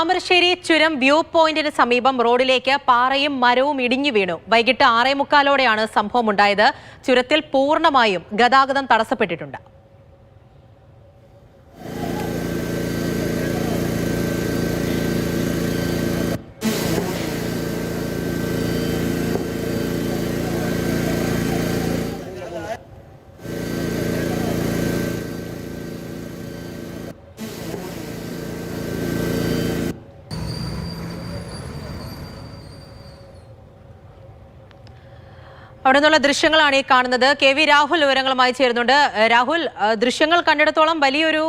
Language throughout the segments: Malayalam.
താമരശ്ശേരി ചുരം വ്യൂ പോയിന്റിന് സമീപം റോഡിലേക്ക് പാറയും മരവും ഇടിഞ്ഞു വീണു. വൈകിട്ട് ആറേ മുക്കാലോടെയാണ് സംഭവം ഉണ്ടായത് ചുരത്തിൽ പൂർണമായും ഗതാഗതം തടസ്സപ്പെട്ടിട്ടുണ്ട്. അവിടെ നിന്നുള്ള ദൃശ്യങ്ങളാണ് ഈ കാണുന്നത്. കെ വി രാഹുൽ വിവരങ്ങളുമായി ചേരുന്നുണ്ട്. രാഹുൽ ദൃശ്യങ്ങൾ കണ്ടിടത്തോളം വലിയൊരു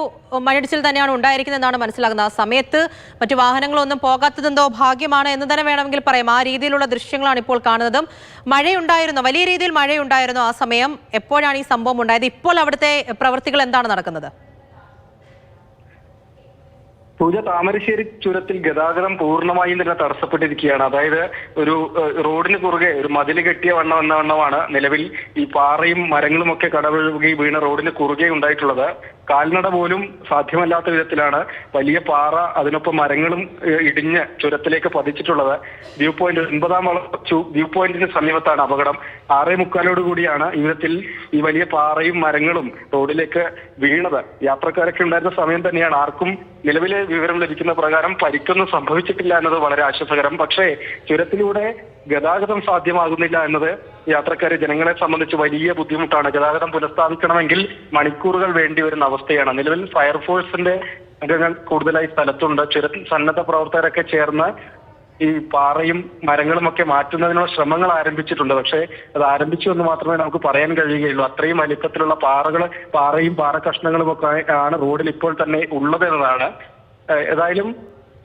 മണ്ണിടിച്ചിൽ തന്നെയാണ് ഉണ്ടായിരിക്കുന്നതെന്നാണ് മനസ്സിലാകുന്നത്. ആ സമയത്ത് മറ്റു വാഹനങ്ങളൊന്നും പോകാത്തതെന്തോ ഭാഗ്യമാണ് എന്ന് തന്നെ വേണമെങ്കിൽ പറയാം. ആ രീതിയിലുള്ള ദൃശ്യങ്ങളാണ് ഇപ്പോൾ കാണുന്നതും. മഴയുണ്ടായിരുന്നു? വലിയ രീതിയിൽ മഴയുണ്ടായിരുന്നു ആ സമയം? എപ്പോഴാണ് ഈ സംഭവം ഉണ്ടായത്? ഇപ്പോൾ അവിടുത്തെ പ്രവൃത്തികൾ എന്താണ് നടക്കുന്നത്? പൂജ താമരശ്ശേരി ചുരത്തിൽ ഗതാഗതം പൂർണമായും തന്നെ തടസ്സപ്പെട്ടിരിക്കുകയാണ്. അതായത് ഒരു റോഡിന് കുറുകെ ഒരു മതിൽ കെട്ടിയ വണ്ണം എന്ന വണ്ണമാണ് നിലവിൽ ഈ പാറയും മരങ്ങളും ഒക്കെ കടപുഴകി വീണ റോഡിന് കുറുകെ ഉണ്ടായിട്ടുള്ളത്. കാൽനട പോലും സാധ്യമല്ലാത്ത വിധത്തിലാണ് വലിയ പാറ അതിനൊപ്പം മരങ്ങളും ഇടിഞ്ഞ് ചുരത്തിലേക്ക് പതിച്ചിട്ടുള്ളത്. വ്യൂ പോയിന്റ് ഒൻപതാം വ്യൂ പോയിന്റിന് സമീപത്താണ് അപകടം. ആറേ മുക്കാലോട് കൂടിയാണ് ഇവിധത്തിൽ വിധത്തിൽ ഈ വലിയ പാറയും മരങ്ങളും റോഡിലേക്ക് വീണത്. യാത്രക്കാരൊക്കെ ഉണ്ടായിരുന്ന സമയം തന്നെയാണ്. ആർക്കും നിലവിലെ വിവരം ലഭിക്കുന്ന പ്രകാരം പരിക്കൊന്നും സംഭവിച്ചിട്ടില്ല എന്നത് വളരെ ആശ്വാസകരം. പക്ഷേ ചുരത്തിലൂടെ ഗതാഗതം സാധ്യമാകുന്നില്ല എന്നത് യാത്രക്കാരെ ജനങ്ങളെ സംബന്ധിച്ച് വലിയ ബുദ്ധിമുട്ടാണ്. ഗതാഗതം പുനഃസ്ഥാപിക്കണമെങ്കിൽ മണിക്കൂറുകൾ വേണ്ടി വരുന്ന അവസ്ഥയാണ്. നിലവിൽ ഫയർഫോഴ്സിന്റെ അംഗങ്ങൾ കൂടുതലായി സ്ഥലത്തുണ്ട്. ചുര സന്നദ്ധ പ്രവർത്തകരൊക്കെ ചേർന്ന് ഈ പാറയും മരങ്ങളും ഒക്കെ മാറ്റുന്നതിനുള്ള ശ്രമങ്ങൾ ആരംഭിച്ചിട്ടുണ്ട്. പക്ഷേ അത് ആരംഭിച്ചു എന്ന് മാത്രമേ നമുക്ക് പറയാൻ കഴിയുകയുള്ളൂ. അത്രയും വലിപ്പത്തിലുള്ള പാറകൾ പാറയും പാറ കഷ്ണങ്ങളും ഒക്കെ ആണ് റോഡിൽ ഇപ്പോൾ തന്നെ ഉള്ളത് എന്നതാണ് ഏതായാലും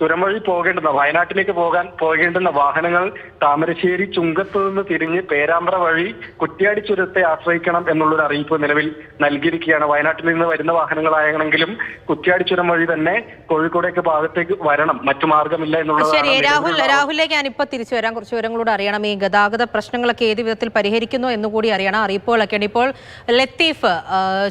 ചുരം വഴി പോകേണ്ടുന്ന വയനാട്ടിലേക്ക് പോകാൻ പോകേണ്ടുന്ന വാഹനങ്ങൾ താമരശ്ശേരി ചുങ്കത്ത് നിന്ന് തിരിഞ്ഞ് പേരാമ്പ്ര വഴി കുറ്റ്യാടി ചുരത്തെ ആശ്രയിക്കണം എന്നുള്ളൊരു അറിയിപ്പ് നിലവിൽ നൽകിയിരിക്കുകയാണ്. വയനാട്ടിൽ നിന്ന് വരുന്ന വാഹനങ്ങളായെങ്കിലും കുറ്റ്യാടി ചുരം വഴി തന്നെ കോഴിക്കോടേക്ക് ഭാഗത്തേക്ക് വരണം. മറ്റു മാർഗമില്ല എന്നുള്ളത് രാഹുൽ രാഹുലിലേക്ക് ഞാൻ ഞാനിപ്പോ തിരിച്ചു വരാം. കുറച്ച് വിവരങ്ങളോട് അറിയണം. ഈ ഗതാഗത പ്രശ്നങ്ങളൊക്കെ ഏത് വിധത്തിൽ പരിഹരിക്കുന്നു എന്നുകൂടി അറിയണം. അറിയിപ്പുകളൊക്കെയാണ് ഇപ്പോൾ ലത്തീഫ്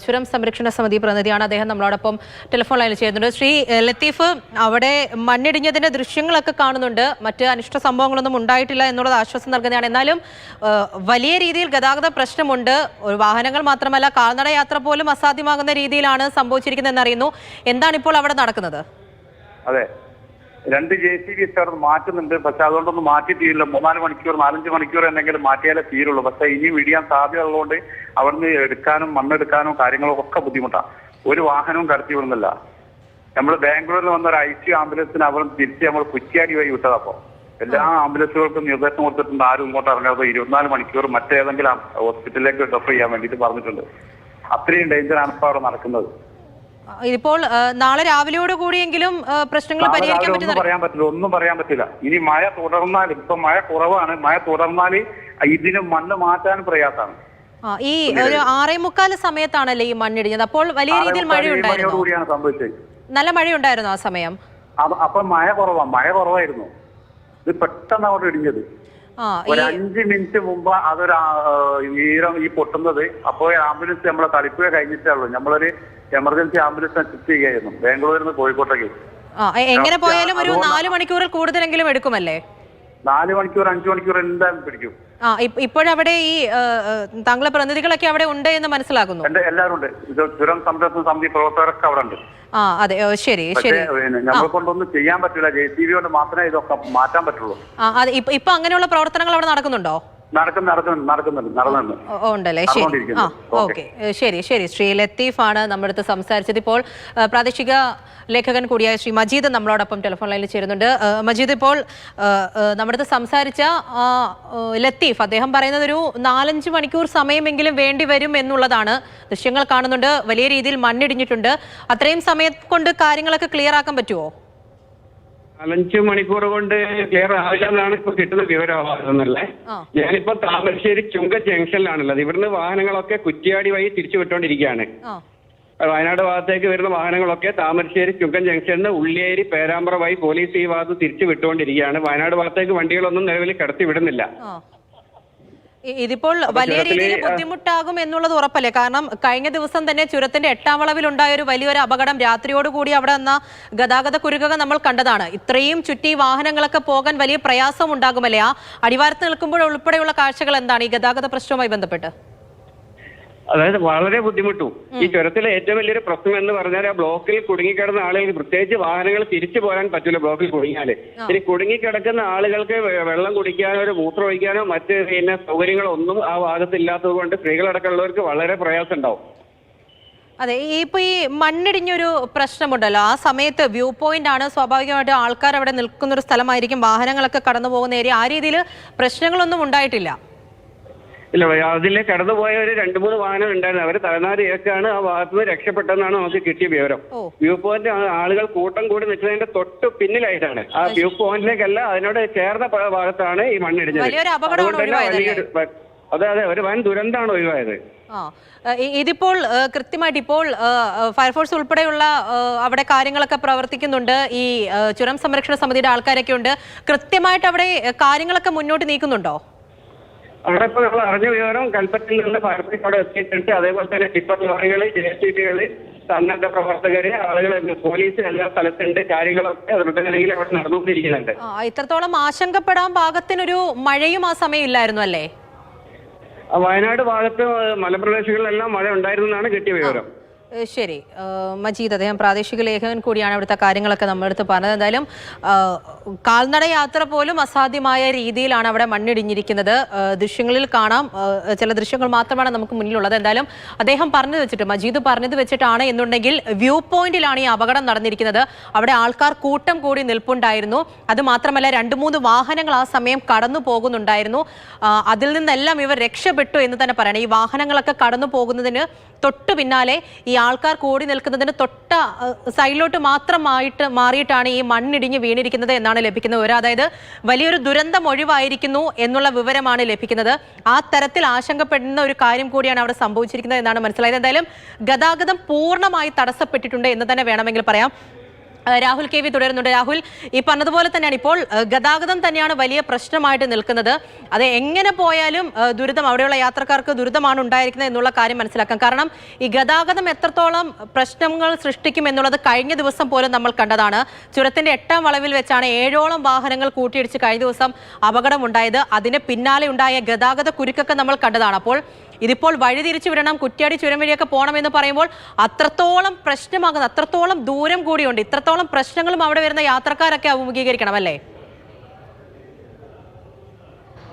ചുരം സംരക്ഷണ സമിതി പ്രതിനിധിയാണ് അദ്ദേഹം നമ്മളോടൊപ്പം ടെലിഫോൺ ലൈനിൽ ചെയ്യുന്നുണ്ട് ശ്രീ ലത്തീഫ് അവിടെ മണ്ണിടിഞ്ഞതിന്റെ ദൃശ്യങ്ങളൊക്കെ കാണുന്നുണ്ട്. മറ്റ് അനിഷ്ട സംഭവങ്ങളൊന്നും ഉണ്ടായിട്ടില്ല എന്നുള്ളത് ആശ്വാസം നൽകുന്നതാണ്. എന്നാലും വലിയ രീതിയിൽ ഗതാഗത പ്രശ്നമുണ്ട്. വാഹനങ്ങൾ മാത്രമല്ല കാൽനട യാത്ര പോലും അസാധ്യമാകുന്ന രീതിയിലാണ് സംഭവിച്ചിരിക്കുന്നതെന്ന് അറിയുന്നു. എന്താണ് ഇപ്പോൾ അവിടെ നടക്കുന്നത്? അതെ. രണ്ട് ജെ സി ബി സാർ മാറ്റുന്നുണ്ട്. പക്ഷെ അതുകൊണ്ടൊന്നും മാറ്റി തീരില്ല മൂന്നാൽ മണിക്കൂർ നാലഞ്ച് മണിക്കൂർ എന്തെങ്കിലും മാറ്റിയാലേ തീരുള്ളൂ. പക്ഷെ ഇനിയും ഇടിയാൻ സാധ്യതയുള്ളതുകൊണ്ട് അവിടുന്ന് എടുക്കാനും മണ്ണെടുക്കാനും കാര്യങ്ങളും ഒക്കെ ബുദ്ധിമുട്ടാണ്. ഒരു വാഹനവും കടത്തി വിടുന്നില്ല. നമ്മൾ ബാംഗ്ലൂരിൽ വന്ന ഒരു ഐ സി ആംബുലൻസിന് അവർ തിരിച്ച് നമ്മൾ കുറ്റിയാടി വഴി വിട്ടതപ്പോ എല്ലാ ആംബുലൻസുകൾക്കും നിർദ്ദേശം കൊടുത്തിട്ടുണ്ട് ആരും ഇങ്ങോട്ട് ഇറങ്ങാതെ ഇരുപത്തിനാല് മണിക്കൂർ മറ്റേതെങ്കിലും ഹോസ്പിറ്റലിലേക്ക് റെഫർ ചെയ്യാൻ വേണ്ടിയിട്ട് പറഞ്ഞിട്ടുണ്ട്. അത്രയും ഡേഞ്ചർ ആണ് ഇപ്പോൾ അവിടെ നടക്കുന്നത്. ഇപ്പോൾ നാളെ രാവിലെയോട് കൂടിയെങ്കിലും പ്രശ്നങ്ങൾ പരിഹരിക്കാൻ പറ്റുന്ന പറയാൻ പറ്റില്ല ഒന്നും പറയാൻ പറ്റില്ല. ഇനി മഴ തുടർന്നാൽ ഇപ്പൊ മഴ കുറവാണ്. മഴ തുടർന്നാൽ ഇതിന് മണ്ണ് മാറ്റാൻ പ്രയാസമാണ്. ഈ ഒരു ആറേ മുക്കാൽ സമയത്താണല്ലേ ഈ മണ്ണിടിഞ്ഞത്? അപ്പോൾ വലിയ രീതിയിൽ മഴയുണ്ടായിരുന്നു? നല്ല മഴയുണ്ടായിരുന്നു ആ സമയം? അപ്പൊ- മഴ കുറവാ. മഴ കുറവായിരുന്നു. ഇത് പെട്ടെന്ന് അവിടെ ഇടിഞ്ഞത്. ഒരു അഞ്ച് മിനിറ്റ് മുമ്പ് അതൊരു ഈരം ഈ പൊട്ടുന്നത്. അപ്പോൾ ആംബുലൻസ് നമ്മളെ തളിപ്പുക കഴിഞ്ഞിട്ടേ ഉള്ളൂ. നമ്മളൊരു എമർജൻസി ആംബുലൻസ് ഷിഫ്റ്റ് ചെയ്യായിരുന്നു ബാംഗ്ലൂരിൽ നിന്ന് കോഴിക്കോട്ടേക്ക്. എങ്ങനെ പോയാലും ഒരു നാല് മണിക്കൂറിൽ കൂടുതലെങ്കിലും എടുക്കുമല്ലേ? നാല് മണിക്കൂർ അഞ്ചു മണിക്കൂർ എന്തായാലും പിടിക്കും. ആ ഇപ്പ- ഇപ്പോഴവിടെ ഈ താങ്കളെ പ്രതിനിധികളൊക്കെ അവിടെ ഉണ്ട് എന്ന് മനസ്സിലാക്കുന്നു. എന്റെ എല്ലാവരും ഉണ്ട്. ഇത് ചുരം സംരക്ഷണ സമിതി പ്രവർത്തകരൊക്കെ അവിടെ ഉണ്ട്. ആ അതെ ശരി ശരി. നമ്മളെ കൊണ്ടൊന്നും ചെയ്യാൻ പറ്റില്ല. ജെ സി ബി കൊണ്ട് മാത്രമേ ഇതൊക്കെ മാറ്റാൻ പറ്റുള്ളൂ. ആ അതെ ഇപ്പൊ അങ്ങനെയുള്ള പ്രവർത്തനങ്ങൾ അവിടെ നടക്കുന്നുണ്ടോ? നടക്കുന്നു നടക്കുന്നു നടക്കുന്നുണ്ട് നടന്നുണ്ട്. ഓ, ഓ, ഉണ്ടല്ലേ? ശരി. ആ ഓക്കെ. ശരി ശരി. ശ്രീ ലത്തീഫാണ് നമ്മുടെ അടുത്ത് സംസാരിച്ചത്. ഇപ്പോൾ പ്രാദേശിക ലേഖകൻ കൂടിയായ ശ്രീ മജീദ് നമ്മളോടൊപ്പം ടെലിഫോൺ ലൈനിൽ ചേരുന്നുണ്ട്. മജീദ് ഇപ്പോൾ നമ്മുടെ അടുത്ത് സംസാരിച്ച ലത്തീഫ് അദ്ദേഹം പറയുന്നത് ഒരു നാലഞ്ച് മണിക്കൂർ സമയമെങ്കിലും വേണ്ടി വരും എന്നുള്ളതാണ് ദൃശ്യങ്ങൾ കാണുന്നുണ്ട്. വലിയ രീതിയിൽ മണ്ണിടിഞ്ഞിട്ടുണ്ട്. അത്രയും സമയം കൊണ്ട് കാര്യങ്ങളൊക്കെ ക്ലിയർ ആക്കാൻ പറ്റുമോ നാലഞ്ച് മണിക്കൂർ കൊണ്ട് ക്ലിയർ ആവില്ല എന്നാണ് ഇപ്പൊ കിട്ടുന്ന വിവരം. ഞാനിപ്പോ താമരശ്ശേരി ചുങ്ക ജംഗ്ഷനിലാണുള്ളത്. ഇവിടുന്ന് വാഹനങ്ങളൊക്കെ കുറ്റിയാടി വഴി തിരിച്ചു വിട്ടോണ്ടിരിക്കുകയാണ് വയനാട് ഭാഗത്തേക്ക് വരുന്ന വാഹനങ്ങളൊക്കെ താമരശ്ശേരി ചുങ്കൻ ജംഗ്ഷനിൽ നിന്ന് ഉള്ളിയേരി പേരാമ്പ്ര വഴി പോലീസ് ഈ ഭാഗത്ത് തിരിച്ചു വിട്ടുകൊണ്ടിരിക്കുകയാണ് വയനാട് ഭാഗത്തേക്ക് വണ്ടികളൊന്നും നിലവിൽ കടത്തി വിടുന്നില്ല ഇതിപ്പോൾ വലിയ രീതിയിൽ ബുദ്ധിമുട്ടാകും എന്നുള്ളത് ഉറപ്പല്ലേ? കാരണം കഴിഞ്ഞ ദിവസം തന്നെ ചുരത്തിന്റെ എട്ടാം വളവിലുണ്ടായ ഒരു വലിയൊരു അപകടം രാത്രിയോടുകൂടി അവിടെ എന്ന ഗതാഗത കുരുക്കുക നമ്മൾ കണ്ടതാണ്. ഇത്രയും ചുറ്റി വാഹനങ്ങളൊക്കെ പോകാൻ വലിയ പ്രയാസം ഉണ്ടാകുമല്ലേ ആ അടിവാരത്ത് നിൽക്കുമ്പോൾ ഉൾപ്പെടെയുള്ള കാഴ്ചകൾ എന്താണ്? ഈ ഗതാഗത പ്രശ്നവുമായി ബന്ധപ്പെട്ട്. അതായത് വളരെ ബുദ്ധിമുട്ടും. ഈ ചുരത്തിലെ ഏറ്റവും വലിയൊരു പ്രശ്നം എന്ന് പറഞ്ഞാൽ ആ ബ്ലോക്കിൽ കുടുങ്ങിക്കിടന്ന ആളുകൾക്ക് പ്രത്യേകിച്ച് വാഹനങ്ങൾ തിരിച്ചു പോരാൻ പറ്റില്ല ബ്ലോക്കിൽ കുടുങ്ങിയാൽ. ഇനി കുടുങ്ങിക്കിടക്കുന്ന ആളുകൾക്ക് വെള്ളം കുടിക്കാനോ ഒരു മൂത്രം ഒഴിക്കാനോ മറ്റ് പിന്നെ സൗകര്യങ്ങളൊന്നും ആ ഭാഗത്ത് ഇല്ലാത്തത് കൊണ്ട് സ്ത്രീകളടക്കമുള്ളവർക്ക് വളരെ പ്രയാസം ഉണ്ടാവും അതെ ഈ ഇപ്പൊ ഈ മണ്ണിടിഞ്ഞൊരു പ്രശ്നമുണ്ടല്ലോ. ആ സമയത്ത് വ്യൂ പോയിന്റ് ആണ് സ്വാഭാവികമായിട്ടും ആൾക്കാർ അവിടെ നിൽക്കുന്ന ഒരു സ്ഥലമായിരിക്കും. വാഹനങ്ങളൊക്കെ കടന്നു പോകുന്ന ഏരിയ. ആ രീതിയിൽ പ്രശ്നങ്ങളൊന്നും ഉണ്ടായിട്ടില്ല. ഇല്ല അതിലെ കടന്നുപോയ ഒരു രണ്ട് മൂന്ന് വാഹനം ഉണ്ടായിരുന്നു. അവർ തലനാരി ഏക്കാണ് ആ ഭാഗത്ത് നിന്ന് രക്ഷപ്പെട്ടെന്നാണ് നമുക്ക് കിട്ടിയ വിവരം. വ്യൂ പോയിന്റ് ആളുകൾ കൂട്ടം കൂടി നിൽക്കുന്നതിന്റെ തൊട്ട് പിന്നിലായിട്ടാണ്. ആ വ്യൂ പോയിന്റിലേക്കല്ല അതിനോട് ചേർന്ന ഭാഗത്താണ് ഈ മണ്ണിടിഞ്ഞത് വലിയൊരു അപകടമാണ് അതുകൊണ്ട് തന്നെ വലിയൊരു അതെ അതെ ഒരു വൻ ദുരന്തമാണ് ഒഴിവായത്. ഇതിപ്പോൾ കൃത്യമായിട്ട് ഇപ്പോൾ ഫയർഫോഴ്സ് ഉൾപ്പെടെയുള്ള അവിടെ കാര്യങ്ങളൊക്കെ പ്രവർത്തിക്കുന്നുണ്ട്. ഈ ചുരം സംരക്ഷണ സമിതിയുടെ ആൾക്കാരൊക്കെ ഉണ്ട്. കൃത്യമായിട്ട് അവിടെ കാര്യങ്ങളൊക്കെ മുന്നോട്ട് നീക്കുന്നുണ്ടോ? അവിടെ ഇപ്പൊ നമ്മൾ അറിഞ്ഞ വിവരം കൽപ്പറ്റയിൽ നിന്ന് പരസ്യം അവിടെ എത്തിയിട്ടുണ്ട്. അതേപോലെ തന്നെ ടിപ്പർ ലോറികൾ ജെ സി ബികൾ സന്നദ്ധ പ്രവർത്തകർ ആളുകൾ പോലീസ് എല്ലാ സ്ഥലത്തുണ്ട്. കാര്യങ്ങളൊക്കെ ദ്രുതഗതിയിൽ അവിടെ നടന്നുകൊണ്ടിരിക്കുന്നുണ്ട്. ഇത്രത്തോളം ആശങ്കപ്പെടാൻ പാകത്തിനൊരു മഴയും ആ സമയം ഇല്ലായിരുന്നു അല്ലേ? വയനാട് ഭാഗത്ത് മലപ്രദേശങ്ങളിലെല്ലാം മഴ ഉണ്ടായിരുന്നെന്നാണ് കിട്ടിയ വിവരം. ശരി. മജീദ് അദ്ദേഹം പ്രാദേശിക ലേഖകൻ കൂടിയാണ് ഇവിടുത്തെ കാര്യങ്ങളൊക്കെ നമ്മളെടുത്ത് പറഞ്ഞത്. എന്തായാലും കാൽനട യാത്ര പോലും അസാധ്യമായ രീതിയിലാണ് അവിടെ മണ്ണിടിഞ്ഞിരിക്കുന്നത്. ദൃശ്യങ്ങളിൽ കാണാം. ചില ദൃശ്യങ്ങൾ മാത്രമാണ് നമുക്ക് മുന്നിലുള്ളത്. എന്തായാലും അദ്ദേഹം പറഞ്ഞത് വെച്ചിട്ട് മജീദ് പറഞ്ഞത് വെച്ചിട്ടാണ് എന്നുണ്ടെങ്കിൽ വ്യൂ പോയിന്റിലാണ് ഈ അപകടം നടന്നിരിക്കുന്നത്. അവിടെ ആൾക്കാർ കൂട്ടം കൂടി നിൽപ്പുണ്ടായിരുന്നു. അത് മാത്രമല്ല രണ്ട് മൂന്ന് വാഹനങ്ങൾ ആ സമയം കടന്നു പോകുന്നുണ്ടായിരുന്നു. അതിൽ നിന്നെല്ലാം ഇവർ രക്ഷപ്പെട്ടു എന്ന് തന്നെ പറയണം. ഈ വാഹനങ്ങളൊക്കെ കടന്നു പോകുന്നതിന് തൊട്ടു പിന്നാലെ ഈ ആൾക്കാർ കൂടി നിൽക്കുന്നതിന് തൊട്ട സൈഡിലോട്ട് മാത്രമായിട്ട് മാറിയിട്ടാണ് ഈ മണ്ണിടിഞ്ഞ് വീണിരിക്കുന്നത് എന്നാണ് ലഭിക്കുന്ന വിവരം അതായത് വലിയൊരു ദുരന്തം ഒഴിവായിരിക്കുന്നു എന്നുള്ള വിവരമാണ് ലഭിക്കുന്നത്. ആ തരത്തിൽ ആശങ്കപ്പെടുന്ന ഒരു കാര്യം കൂടിയാണ് അവിടെ സംഭവിച്ചിരിക്കുന്നത് എന്നാണ് മനസ്സിലായത്. എന്തായാലും ഗതാഗതം പൂർണമായി തടസ്സപ്പെട്ടിട്ടുണ്ട് എന്ന് തന്നെ വേണമെങ്കിൽ പറയാം. രാഹുൽ കെ വി തുടരുന്നുണ്ട്. രാഹുൽ ഈ പറഞ്ഞതുപോലെ തന്നെയാണ്. ഇപ്പോൾ ഗതാഗതം തന്നെയാണ് വലിയ പ്രശ്നമായിട്ട് നിൽക്കുന്നത്. അത് എങ്ങനെ പോയാലും ദുരിതം അവിടെയുള്ള യാത്രക്കാർക്ക് ദുരിതമാണ് ഉണ്ടായിരിക്കുന്നത് എന്നുള്ള കാര്യം മനസ്സിലാക്കാം. കാരണം ഈ ഗതാഗതം എത്രത്തോളം പ്രശ്നങ്ങൾ സൃഷ്ടിക്കും എന്നുള്ളത് കഴിഞ്ഞ ദിവസം പോലും നമ്മൾ കണ്ടതാണ്. ചുരത്തിന്റെ എട്ടാം വളവിൽ വെച്ചാണ് ഏഴോളം വാഹനങ്ങൾ കൂട്ടിയിടിച്ച് കഴിഞ്ഞ ദിവസം അപകടമുണ്ടായത് അതിന് പിന്നാലെ ഉണ്ടായ ഗതാഗത കുരുക്കൊക്കെ നമ്മൾ കണ്ടതാണ്. അപ്പോൾ ഇതിപ്പോൾ വഴിതിരിച്ചു വിടണം കുറ്റ്യാടി ചുരം വഴിയൊക്കെ പോകണമെന്ന് പറയുമ്പോൾ അത്രത്തോളം പ്രശ്നമാകുന്നത് അത്രത്തോളം ദൂരം കൂടിയുണ്ട് ഇത്രത്തോളം പ്രശ്നങ്ങളും അവിടെ വരുന്ന യാത്രക്കാരൊക്കെ അഭിമുഖീകരിക്കണം അല്ലേ?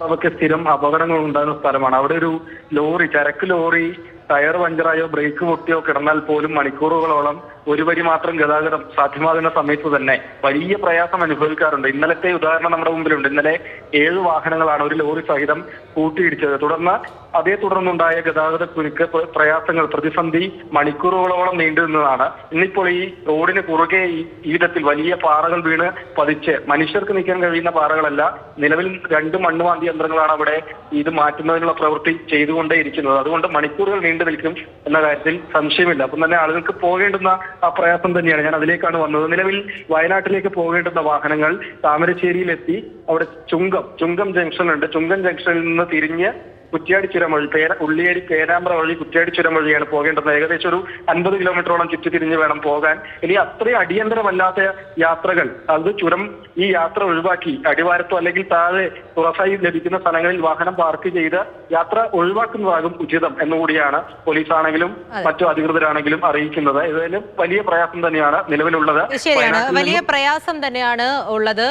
നമുക്ക് സ്ഥിരം അപകടങ്ങൾ ഉണ്ടാകുന്ന സ്ഥലമാണ്. അവിടെ ഒരു ലോറി ചരക്ക് ലോറി ടയർ പഞ്ചറായോ ബ്രേക്ക് പൊട്ടിയോ കിടന്നാൽ പോലും മണിക്കൂറുകളോളം ഒരു വരി മാത്രം ഗതാഗതം സാധ്യമാകുന്ന സമയത്ത് തന്നെ വലിയ പ്രയാസം അനുഭവിക്കാറുണ്ട്. ഇന്നലത്തെ ഉദാഹരണം നമ്മുടെ മുമ്പിലുണ്ട്. ഇന്നലെ ഏഴ് വാഹനങ്ങളാണ് ഒരു ലോറി സഹിതം കൂട്ടിയിടിച്ചത്. തുടർന്ന് അതേ തുടർന്നുണ്ടായ ഗതാഗത കുരുക്ക് പ്ര- പ്രയാസങ്ങൾ പ്രതിസന്ധി മണിക്കൂറുകളോളം നീണ്ടു നിന്നതാണ്. ഇന്നിപ്പോൾ ഈ റോഡിന് കുറുകെ ഈ വിധത്തിൽ വലിയ പാറകൾ വീണ് പതിച്ച് മനുഷ്യർക്ക് നിൽക്കാൻ കഴിയുന്ന പാറകളല്ല നിലവിൽ രണ്ട് മണ്ണുമാന്തി യന്ത്രങ്ങളാണ് അവിടെ ഇത് മാറ്റുന്നതിനുള്ള പ്രവൃത്തി ചെയ്തുകൊണ്ടേയിരിക്കുന്നത്. അതുകൊണ്ട് മണിക്കൂറുകൾ നീണ്ടു നിൽക്കും എന്ന കാര്യത്തിൽ സംശയമില്ല. അപ്പം തന്നെ ആളുകൾക്ക് പോകേണ്ടുന്ന ആ പ്രയാസം തന്നെയാണ്. ഞാൻ അതിലേക്കാണ് വന്നത്. നിലവിൽ വയനാട്ടിലേക്ക് പോകേണ്ടുന്ന വാഹനങ്ങൾ താമരശ്ശേരിയിലെത്തി. അവിടെ ചുങ്കം ചുങ്കം ജംഗ്ഷൻ ഉണ്ട് ചുങ്കം ജംഗ്ഷനിൽ നിന്ന് തിരിഞ്ഞ് കുറ്റ്യാടി ചുരം വഴി പേര ഉള്ളിയേരി പേരാമ്പ്ര വഴി കുറ്റിയാടി ചുരം വഴിയാണ് പോകേണ്ടത്. ഏകദേശം ഒരു അൻപത് കിലോമീറ്ററോളം ചുറ്റിത്തിരിഞ്ഞ് വേണം പോകാൻ. ഇനി അത്രയും അടിയന്തരമല്ലാത്ത യാത്രകൾ അത് ചുരം ഈ യാത്ര ഒഴിവാക്കി അടിവാരത്തോ അല്ലെങ്കിൽ താഴെ തുറസായി ലഭിക്കുന്ന സ്ഥലങ്ങളിൽ വാഹനം പാർക്ക് ചെയ്ത് യാത്ര ഒഴിവാക്കുന്നതാകും ഉചിതം എന്നുകൂടിയാണ് പോലീസ് ആണെങ്കിലും മറ്റു അധികൃതരാണെങ്കിലും അറിയിക്കുന്നത്. ഏതായാലും വലിയ പ്രയാസം തന്നെയാണ് നിലവിലുള്ളത്. ശരിയാണ്. വലിയ പ്രയാസം തന്നെയാണ് ഉള്ളത്.